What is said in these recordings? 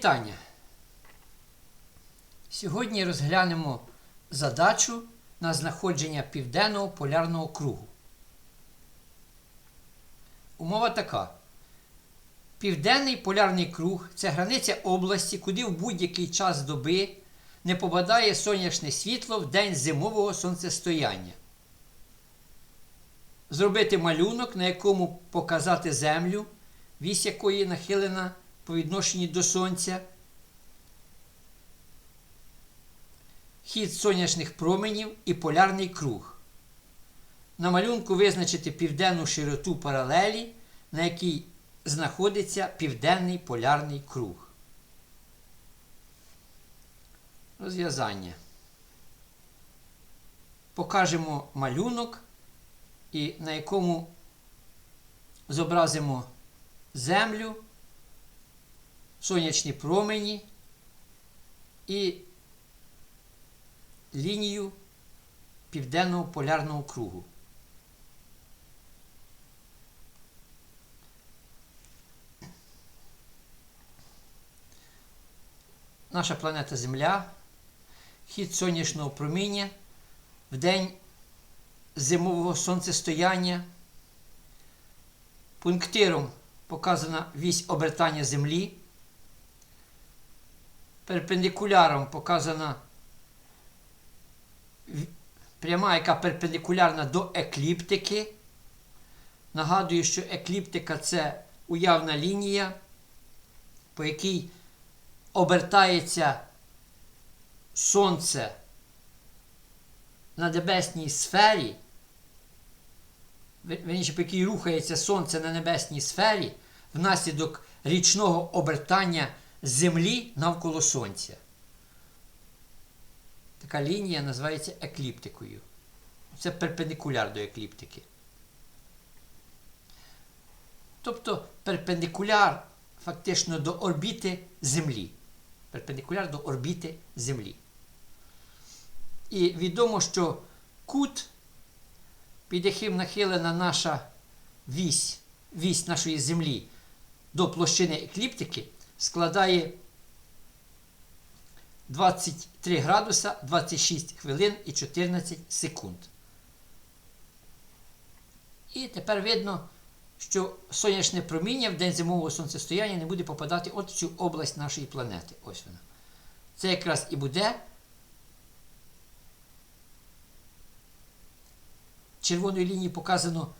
вітання! Сьогодні розглянемо задачу на знаходження південного полярного кругу. Умова така. Південний полярний круг це границя області, куди в будь-який час доби не попадає сонячне світло в день зимового сонцестояння. Зробити малюнок, на якому показати землю, вісь якої нахилена по відношенню до Сонця, хід сонячних променів і полярний круг. На малюнку визначити південну широту паралелі, на якій знаходиться південний полярний круг. Розв'язання. Покажемо малюнок, і на якому зобразимо землю, сонячні промені і лінію південного полярного кругу. Наша планета Земля, хід сонячного проміння в день зимового сонцестояння. Пунктиром показана вісь обертання Землі. Перпендикуляром показана пряма, яка перпендикулярна до екліптики. Нагадую, що екліптика це уявна лінія, по якій обертається Сонце на небесній сфері, вер- вірніше, по якій рухається Сонце на небесній сфері внаслідок річного обертання Землі навколо Сонця. Така лінія називається екліптикою. Це перпендикуляр до екліптики. Тобто перпендикуляр фактично до орбіти Землі. Перпендикуляр до орбіти Землі. І відомо, що кут, під яким нахилена наша вісь, вісь нашої Землі до площини екліптики, складає 23 градуса 26 хвилин і 14 секунд. І тепер видно, що сонячне проміння в день зимового сонцестояння не буде попадати от в цю область нашої планети. Ось вона. Це якраз і буде червоною лінією показано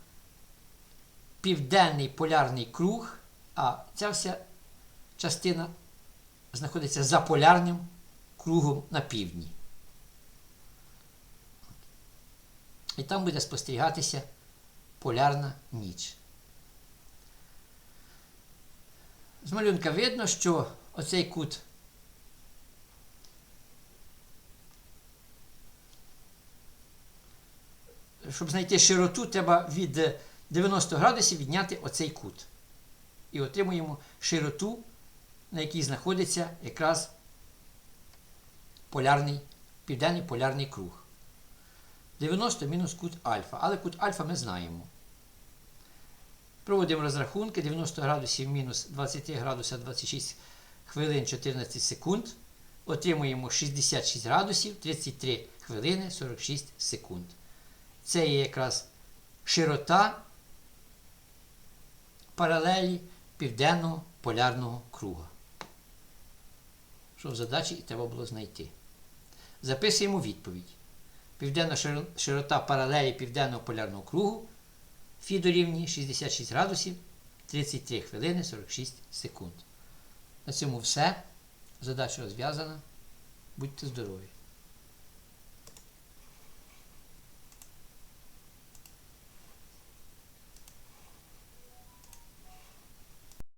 південний полярний круг, а ця вся частина знаходиться за полярним кругом на півдні. І там буде спостерігатися полярна ніч. З малюнка видно, що оцей кут щоб знайти широту, треба від 90 градусів відняти оцей кут. І отримуємо широту, на якій знаходиться якраз полярний, південний полярний круг. 90 мінус кут альфа. Але кут альфа ми знаємо. Проводимо розрахунки 90 градусів мінус 20 градуса 26 хвилин 14 секунд. Отримуємо 66 градусів 33 хвилини 46 секунд. Це є якраз широта паралелі південного полярного круга. Що в задачі і треба було знайти. Записуємо відповідь. Південна широта паралелі південного полярного кругу Фі дорівнює 66 градусів 33 хвилини 46 секунд. На цьому все. Задача розв'язана. Будьте здорові!